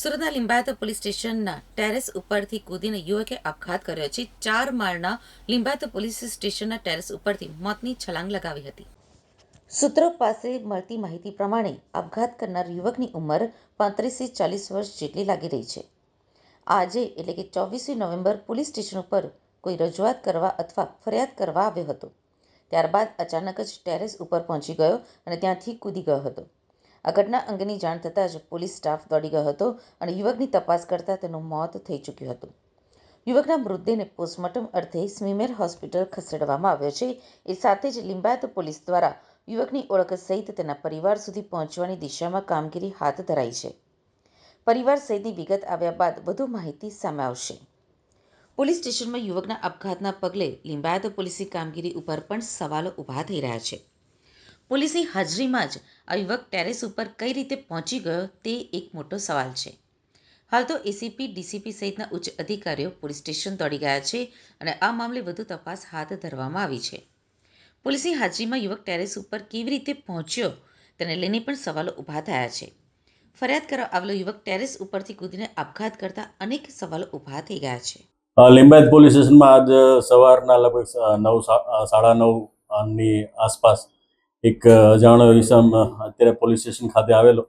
સુરતના લિંબાયત પોલીસ સ્ટેશનના ટેરેસ ઉપરથી કૂદીને યુવકે આપઘાત કર્યો છે. ચાર માળના લિંબાયત પોલીસ સ્ટેશનના ટેરેસ ઉપરથી મોતની છલાંગ લગાવી હતી. સૂત્રો પાસે મળતી માહિતી પ્રમાણે આપઘાત કરનાર યુવકની ઉંમર પાંત્રીસથી ચાલીસ વર્ષ જેટલી લાગી રહી છે. આજે એટલે કે ચોવીસમી નવેમ્બર પોલીસ સ્ટેશન ઉપર કોઈ રજૂઆત કરવા અથવા ફરિયાદ કરવા આવ્યો હતો. ત્યારબાદ અચાનક જ ટેરેસ ઉપર પહોંચી ગયો અને ત્યાંથી કૂદી ગયો હતો. આ ઘટના અંગેની જાણ થતાં જ પોલીસ સ્ટાફ દોડી ગયો હતો અને યુવકની તપાસ કરતાં તેનું મોત થઈ ચૂક્યું હતું. યુવકના મૃતદેહને પોસ્ટમોર્ટમ અર્થે સ્મીમેર હોસ્પિટલ ખસેડવામાં આવ્યો છે. એ સાથે જ લિંબાયત પોલીસ દ્વારા યુવકની ઓળખ સહિત તેના પરિવાર સુધી પહોંચવાની દિશામાં કામગીરી હાથ ધરાઈ છે. પરિવાર સહિતની વિગત આવ્યા બાદ વધુ માહિતી સામે આવશે. પોલીસ સ્ટેશનમાં યુવકના આપઘાતના પગલે લિંબાયત પોલીસની કામગીરી ઉપર પણ સવાલો ઊભા થઈ રહ્યા છે. પોલીસની હાજરીમાં જ આ યુવક ટેરેસ ઉપર કઈ રીતે પહોંચી ગયો તે એક મોટો સવાલ છે. હાલ તો એસીપી ડીસીપી સહિતના ઉચ્ચ અધિકારીઓ પોલીસ સ્ટેશન દોડી ગયા છે અને આ મામલે વધુ તપાસ હાથ ધરવામાં આવી છે. પોલીસની હાજરીમાં યુવક ટેરેસ ઉપર કેવી રીતે પહોંચ્યો તેને લઈને પણ સવાલો ઊભા થયા છે. ફરિયાદ કરવા આવેલો યુવક ટેરેસ ઉપરથી કૂદીને આપઘાત કરતા અનેક સવાલો ઊભા થઈ ગયા છે. લિંબાયત પોલીસ સ્ટેશનમાં આજ સવારના લગભગ નવ સાડા નવની આસપાસ એક અજાણ્યો ઇસમ અત્યારે પોલીસ સ્ટેશન ખાતે આવેલો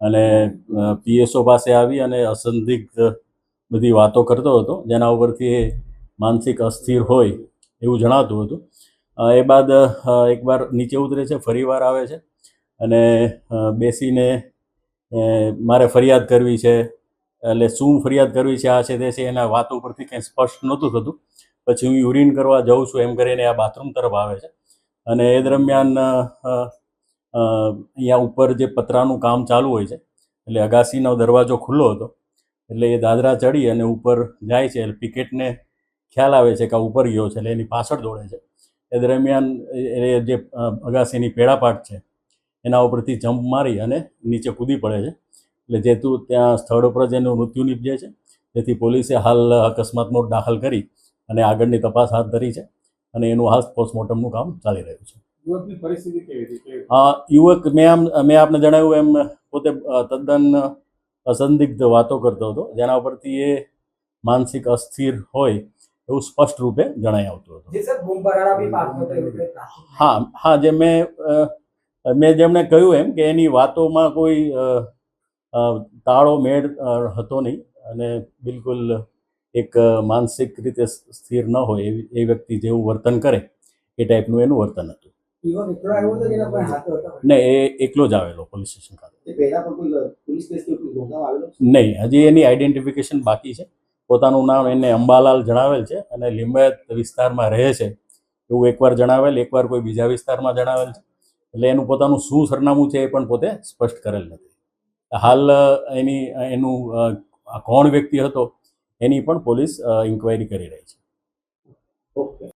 અને પીએસઓ પાસે આવી અને અસંદિગ્ધ બધી વાતો કરતો હતો. જેના ઉપરથી એ માનસિક અસ્થિર હોય એવું જણાતું હતું. એ બાદ એકવાર નીચે ઉતરે છે ફરીવાર આવે છે અને બેસીને મારે ફરિયાદ કરવી છે, એટલે શું ફરિયાદ કરવી છે, આ છે, તે છે, એના વાત ઉપરથી કંઈ સ્પષ્ટ નહોતું થતું. પછી હું યુરિન કરવા જાઉં છું, એમ કરીને આ બાથરૂમ તરફ આવે છે. અને એ દરમિયાન અહીંયા ઉપર જે પતરાનું કામ ચાલુ હોય છે, એટલે અગાસીનો દરવાજો ખુલ્લો હતો, એટલે એ દાદરા ચડી અને ઉપર જાય છે, એટલે પિકેટને ખ્યાલ આવે છે કે ઉપર ગયો છે, એટલે એની પાછળ દોડે છે. એ દરમિયાન, એ- જે અગાસીની પેડાપાટ છે, એના ઉપરથી જમ્પ મારી અને નીચે કૂદી પડે છે. એટલે જેતું ત્યાં સ્થળ ઉપર જ એનું મૃત્યુ નીપજે છે. જેથી પોલીસે હાલ અકસ્માત નોટ દાખલ કરી અને આગળની તપાસ હાથ ધરી છે. અને એનું હાલ પોસ્ટમોર્ટમનું કામ ચાલી રહ્યું છે. યુવક મેં આમ મેં આપને જણાવ્યું એમ પોતે તદ્દન અસંદિગ્ધ વાતો કરતો હતો. જેના ઉપરથી એ માનસિક અસ્થિર હોય એવું સ્પષ્ટ રૂપે જણાઈ આવતું હતું. હા હા જે મેં મેં જેમણે કહ્યું એમ કે એની વાતોમાં કોઈ તાળો મેળ હતો નહીં. અને બિલકુલ એક માનસિક રીતે સ્થિર ન હોય એ વ્યક્તિ જેવું વર્તન કરે એ ટાઈપનું એનું વર્તન હતું. ને એ એકલો જ આવેલો પોલીસ સ્ટેશન ખાતે નહીં હજી એની આઈડેન્ટિફિકેશન બાકી છે. પોતાનું નામ એને અંબાલાલ જણાવેલ છે અને લિંબાયત વિસ્તારમાં રહે છે. એવું એકવાર જણાવેલ એકવાર કોઈ બીજા વિસ્તારમાં જણાવેલ છે. એટલે એનું પોતાનું શું સરનામું છે એ પણ પોતે સ્પષ્ટ કરેલ નથી. હાલ એની એનું કોણ વ્યક્તિ હતો એની પણ પોલીસ ઇન્ક્વાયરી કરી રહી છે. ઓકે.